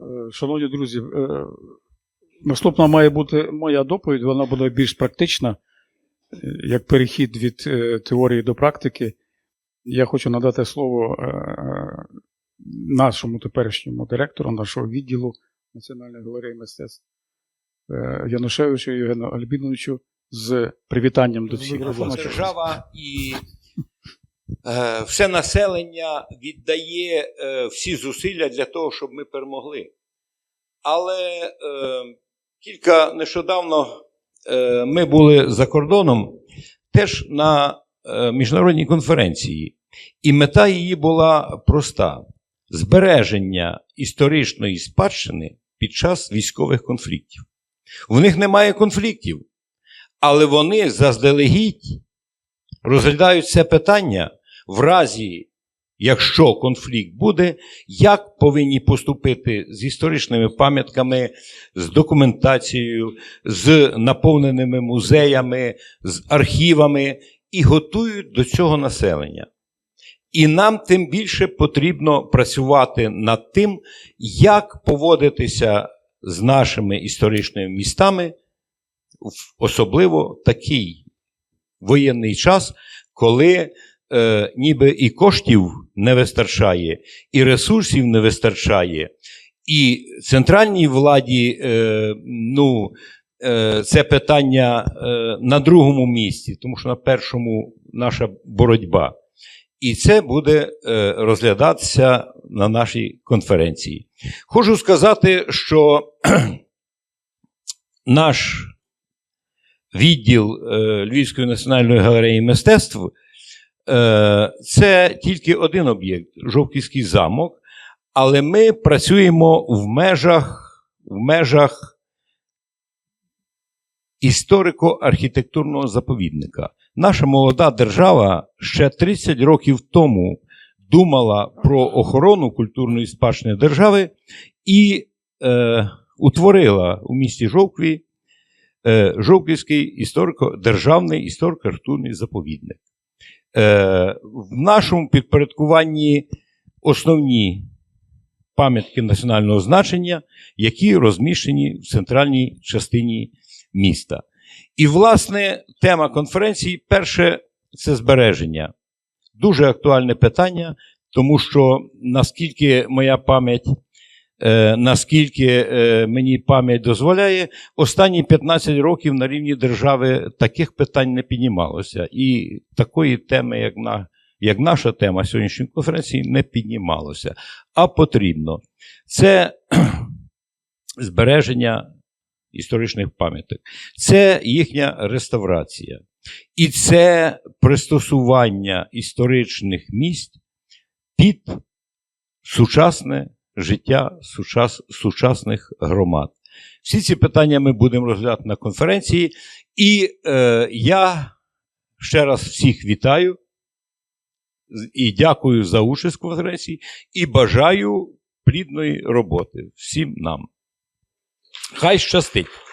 Е, Шановні друзі, е, наступна має бути моя доповідь, вона буде більш практична, е, як перехід від теорії до практики. Я хочу надати слово нашому теперішньому директору нашого відділу Національної галереї мистецтв Янушевичу Євгену Альбіновичу з привітанням до всіх. Держава і все населення віддає е, всі зусилля для того, щоб ми перемогли. Але е, кілька нещодавно е, ми були за кордоном теж на е, міжнародній конференції, і мета її була проста: збереження історичної спадщини під час військових конфліктів. В них немає конфліктів, але вони заздалегідь розглядають це питання в разі, якщо конфлікт буде, як повинні поступити з історичними пам'ятками, з документацією, з наповненими музеями, з архівами і готують до цього населення. І нам тим більше потрібно працювати над тим, як поводитися з нашими історичними містами, в особливо такий воєнний час, коли е, ніби і коштів не вистачає, і ресурсів не вистачає, і центральній владі е, ну, е, це питання е, на другому місці, тому що на першому наша боротьба. І це буде е, розглядатися на нашій конференції. Хочу сказати, що наш відділ е, Львівської національної галереї мистецтв це тільки один об'єкт Жовківський замок, але ми працюємо в межах, в межах історико-архітектурного заповідника. Наша молода держава ще 30 років тому думала про охорону культурної спадщини держави і е, утворила у місті Жовкві е, Жовківський історико, державний історико-архітектурний заповідник. Е, в нашому підпорядкуванні основні пам'ятки національного значення, які розміщені в центральній частині міста. І, власне, тема конференції перше це збереження. Дуже актуальне питання, тому що наскільки моя пам'ять, наскільки е, мені пам'ять дозволяє, останні 15 років на рівні держави таких питань не піднімалося. І такої теми, як, на, як наша тема сьогоднішньої конференції, не піднімалося. А потрібно. Це збереження історичних пам'яток. Це їхня реставрація. І це пристосування історичних місць під сучасне життя сучас, сучасних громад. Всі ці питання ми будемо розглядати на конференції. І е, я ще раз всіх вітаю і дякую за участь в конференції, і бажаю плідної роботи всім нам. Хай щастить!